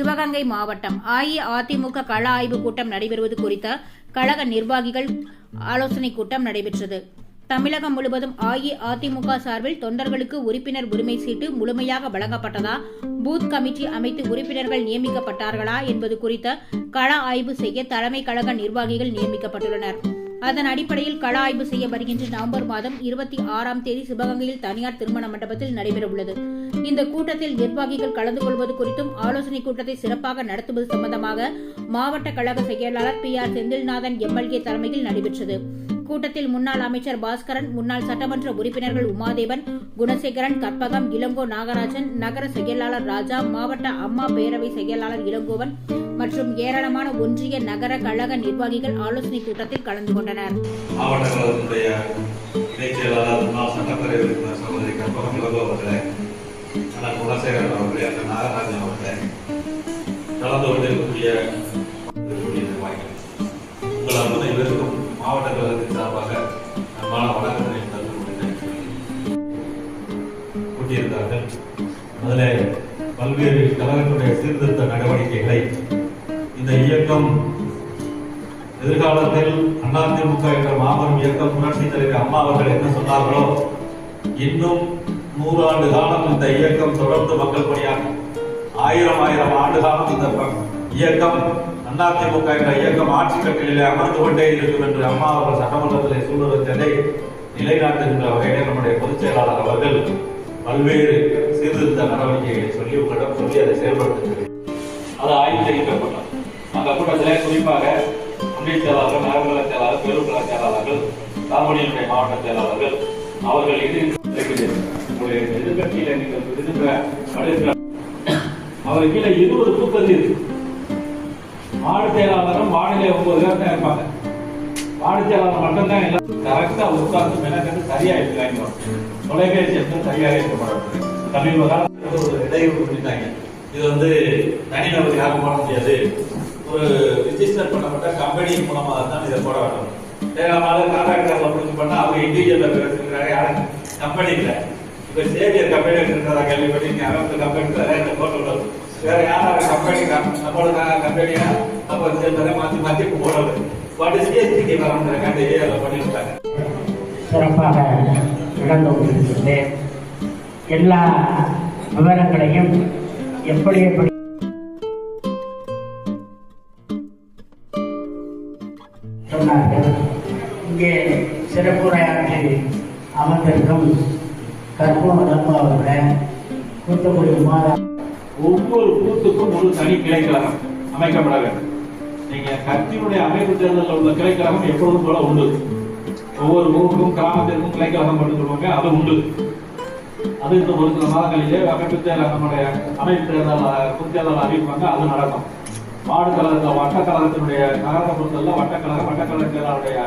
சிவகங்கை மாவட்டம் அஇஅதிமுக கள ஆய்வு கூட்டம் நடைபெறுவது குறித்த கழக நிர்வாகிகள் ஆலோசனை கூட்டம் நடைபெற்றது. தமிழகம் முழுவதும் அஇஅதிமுக சார்பில் தொண்டர்களுக்கு உறுப்பினர் உரிமை சீட்டு முழுமையாக வழங்கப்பட்டதா? பூத் கமிட்டி அமைத்து உறுப்பினர்கள் நியமிக்கப்பட்டார்களா? என்பது குறித்த கள ஆய்வு செய்ய தலைமை கழக நிர்வாகிகள் நியமிக்கப்பட்டுள்ளனர். அதன் அடிப்படையில் கள ஆய்வு செய்ய வருகின்ற நவம்பர் மாதம் இருபத்தி ஆறாம் தேதி சிவகங்கையில் தனியார் திருமண மண்டபத்தில் நடைபெறவுள்ளது. இந்த கூட்டத்தில் நிர்வாகிகள் கலந்து கொள்வது குறித்தும் ஆலோசனை கூட்டத்தை சிறப்பாக நடத்துவது சம்பந்தமாக மாவட்ட கழக செயலாளர் பி ஆர் செந்தில்நாதன் எம்எல்ஏ தலைமையில் நடைபெற்றது. இக்கூட்டத்தில் முன்னாள் அமைச்சர் பாஸ்கரன் முன்னாள் சட்டமன்ற உறுப்பினர்கள் உமாதேவன் குணசேகரன் கற்பகம் இளங்கோ நாகராஜன் நகர செயலாளர் ராஜா மாவட்ட அம்மா பேரவை செயலாளர் இளங்கோவன் மற்றும் ஏராளமான ஒன்றிய நகர கழக நிர்வாகிகள் ஆலோசனை கூட்டத்தில் கலந்து கொண்டனர். மாவட்ட கழகத்தினுடைய இணைச் செயலாளர் முன்னாள் சட்டப்பேரவை சகோதரி கற்பகம் இளங்கோ அவர்களே குணசேகரன் அவர்களே அந்த நாகராஜன் அவர்களே கலந்து கொண்டிருக்கக்கூடிய அதில் பல்வேறு கழகத்துடைய சீர்திருத்த நடவடிக்கைகளை இந்த இயக்கம் எதிர்காலத்தில் அதிமுக என்ற மாபெரும் இயக்கம் புரட்சி தலைவர் அம்மா அவர்கள் என்ன சொன்னார்களோ இன்னும் நூறாண்டு காலம் இந்த இயக்கம் தொடர்ந்து மக்கள் பணியாகும் ஆயிரம் ஆயிரம் ஆண்டு காலம் இந்த இயக்கம் அதிமுக என்ற இயக்கம் ஆட்சி கட்டிலே அமர்ந்து கொண்டே இருக்கும் என்று அம்மா அவர்கள் சட்டமன்றத்திலே சூழ்நிலை நிலைநாட்டுகின்ற வகையிலே நம்முடைய பொதுச் செயலாளர் அவர்கள் பல்வேறு சீர்திருத்த நடவடிக்கைகளை சொல்லி உங்களிடம் சொல்லி அதை செயல்படுத்துகிறது அது ஆய்வு செய்யப்பட்டோம் அந்த கூட்டத்தில் குறிப்பாக ஒன்றிய செயலாளர்கள் நகர்மல செயலாளர் பெருங்குள செயலாளர்கள் தாமணியினுடைய மாவட்ட செயலாளர்கள் அவர்கள் இது உங்களுடைய எதிர்கட்சியில நீங்கள் இருக்கிற அவர் கீழே இருபது பூப்பதி இருக்கு. மாவட்ட செயலாளரும் வானிலை ஒன்பது பேர் தான் இருப்பாங்க. வார்டு மட்டும்தான் எல்லாம் கரெக்டா உட்கார்ந்து மெனக்கட்டு சரியா இருக்காங்க தொலைபேசி எடுத்து சரியாக இருக்க சமீப காலத்தில் ஒரு இடையூறு பண்ணிட்டாங்க. இது வந்து தனிநபர் யாரும் போட முடியாது. ஒரு ரிஜிஸ்டர் பண்ணப்பட்ட கம்பெனி மூலமாக தான் இதை போட வேண்டும். தேவையான கான்ட்ராக்டர்ல முடிச்சு பண்ணா அவங்க இண்டிவிஜுவல் இருக்கிறாங்க யாரும் கம்பெனி இல்லை. இப்ப சேவியர் கம்பெனி இருக்கிறதா கேள்விப்பட்டீங்க அவங்க கம்பெனி இந்த போட்டோ வேற யாராவது கம்பெனி நம்மளோட கம்பெனியா நம்ம சேர்ந்ததை மாத்தி மாத்தி போடுறது பட் சிஎஸ்டிக்கு வரணுங்கிறக்காண்டி அதை பண்ணிவிட்டாங்க சிறப்பாக நடந்து கொண்டிருக்கிறது எல்லா விவரங்களையும் எப்படி எப்படி சொன்னார்கள். இங்கே சிறப்புரையாற்றி அமர்ந்திருக்கும் கற்பூர் நம்ப அவர்களை தூத்துக்குடி மாதா ஒவ்வொரு பூத்துக்கும் ஒரு தனி கிளைக்கழகம் அமைக்கப்பட வேண்டும். நீங்க கட்சியினுடைய அமைப்பு தேர்தலில் உள்ள கிளைக்கழகம் எப்பொழுதும் போல உண்டு. ஒவ்வொரு ஊருக்கும் கிராமத்திற்கும் கிளைக்கழகம் பண்ணி சொல்லுவாங்க அது உண்டு. அது இந்த ஒரு சில மாதங்களிலே அமைப்பு தேர்தல் நம்முடைய அமைப்பு தேர்தல் பொதுத் தேர்தல் அறிவிப்பாங்க அது நடக்கும். வார்டு கழகத்தில் வட்டக்கழகத்தினுடைய நகரத்தை பொறுத்தவரை வட்டக்கழகம் வட்டக்கழக தேர்தலுடைய